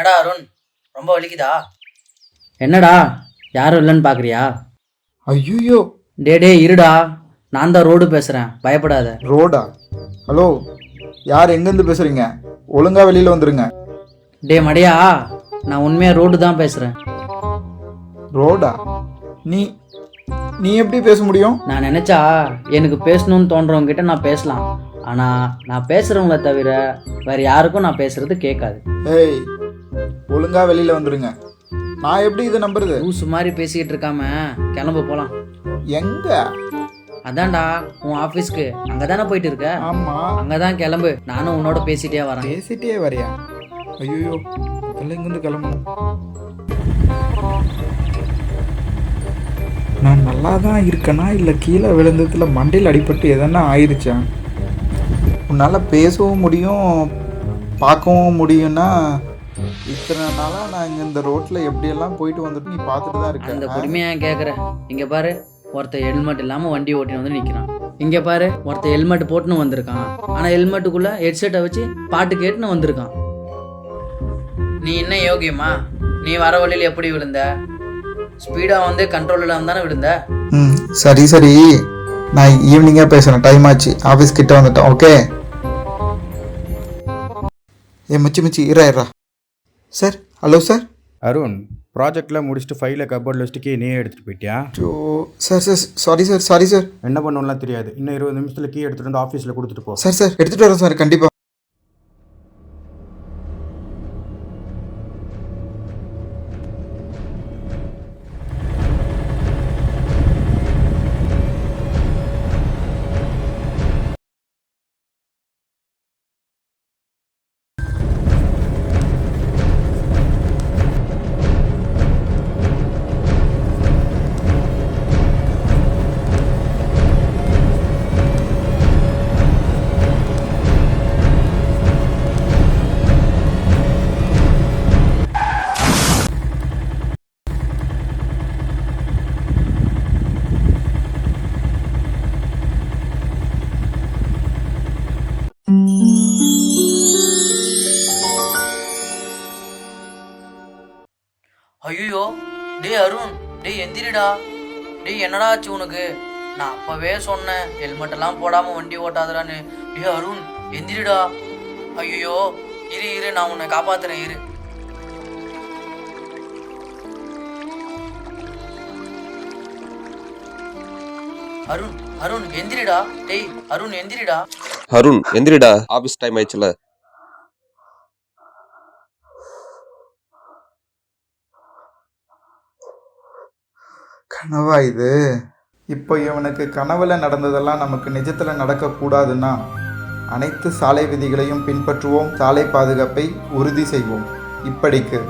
என்னடா அருண்? ரொம்ப வலிக்குதா? என்னடா? யாரும் இல்லைன்னு பார்க்குறியா ஐயோ டே டே இருடா. நான் தான் ரோடு பேசுகிறேன் பயப்படாத. ரோடா? ஹலோ. யார் எங்கேருந்து பேசுறீங்க? ஒழுங்கா வெளியில வந்துருங்க. டே மடையா. நான் உண்மையாக ரோடு தான் பேசுகிறேன் ரோடா? நீ நீ எப்படி பேச முடியும்? நான் நினச்சா எனக்கு பேசணும்னு தோன்றவங்க கிட்ட நான் பேசலாம். ஆனால் நான் பேசுகிறவங்கள தவிர வேறு யாருக்கும் நான் பேசுறது கேட்காது. ஏய் ஒழுங்கா வெளியில வந்துருங்க. நான் எப்படி இதை நம்புறது? லூசு மாதிரி பேசிக்கிட்டு இருக்காம கிளம்பு போகலாம் எங்க? அதான்டா உன் ஆஃபீஸ்க்கு அங்கே தானே போயிட்டு இருக்க? ஆமா. அங்கே தான் கிளம்பு. நானும் உன்னோட பேசிட்டே வரேன். பேசிட்டே வரியா? ஐயோ முதல்ல இங்கிருந்து கிளம்பணும். நான் நல்லா தான் இருக்கேனா இல்லை கீழே விழுந்ததுல மண்டையில் அடிபட்டு எதனா ஆயிடுச்சா உன்னால் பேசவும் முடியும் பார்க்கவும் முடியும்னா இத்தனை நாளாக நான் இங்கே இந்த ரோட்டில் எப்படியெல்லாம் போயிட்டு வந்துட்டு நீ பார்த்துட்டு தான் அந்த இருக்க கொடுமையா கேட்குற இங்கே பாரு ஒருத்தன் ஹெல்மெட் இல்லாமல் வண்டி ஓட்டின்னு வந்து நிற்கிறான் இங்கே பாரு ஒருத்தன் ஹெல்மெட் போட்டுன்னு வந்திருக்கான். ஆனால் ஹெல்மெட்டுக்குள்ளே ஹெட்செட்டை வச்சு பாட்டு கேட்டுன்னு வந்திருக்கான். நீ என்ன யோகியமா நீ வர வழியில் எப்படி விழுந்த? ஸ்பீடாக வந்து கண்ட்ரோல் இல்லாமல் தானே விழுந்த? ம் சரி சரி. நான் ஈவினிங்காக பேசுகிறேன் டைம் ஆச்சு. ஆஃபீஸ் கிட்ட வந்துட்டேன் ஓகே ஏ மச்சி மச்சி இரா இரா. சார் ஹலோ சார் அருண் ப்ராஜெக்டில் முடிச்சுட்டு ஃபைலை கபோர்டில் வச்சுட்டு கீ நீயே எடுத்துகிட்டு போயிட்டியா? Joe sir sir sorry sir sorry sir என்ன பண்ணணும்லாம் தெரியாது. இன்னும் இருபது நிமிஷத்தில் கீ எடுத்துகிட்டு வந்து ஆஃபீஸில் கொடுத்துட்டு போ. சார் சார் எடுத்துகிட்டு வரேன் சார் கண்டிப்பாக ஐயோ டேய் அருண் டேய் எந்திரிடா. டேய் என்னடா ஆச்சு உனக்கு? நான் அப்பவே சொன்னேன் ஹெல்மெட் எல்லாம் போடாம வண்டி ஓட்டாதடான்னு. டேய் அருண் எந்திரிடா. ஐயோ இரு இரு நான் உன்னை காப்பாத்துறேன் இரு. அருண் அருண் எந்திரிடா. டேய் அருண் எந்திரிடா. அருண் எந்திரிடா. ஆபீஸ் டைம் ஆயிடுச்சுல. கனவா இது? இப்போ இவனுக்கு கனவுல நடந்ததெல்லாம் நமக்கு நிஜத்தில் நடக்கக்கூடாதுன்னா அனைத்து சாலை விதிகளையும் பின்பற்றுவோம் சாலை பாதுகாப்பை உறுதி செய்வோம். இப்படிக்கு.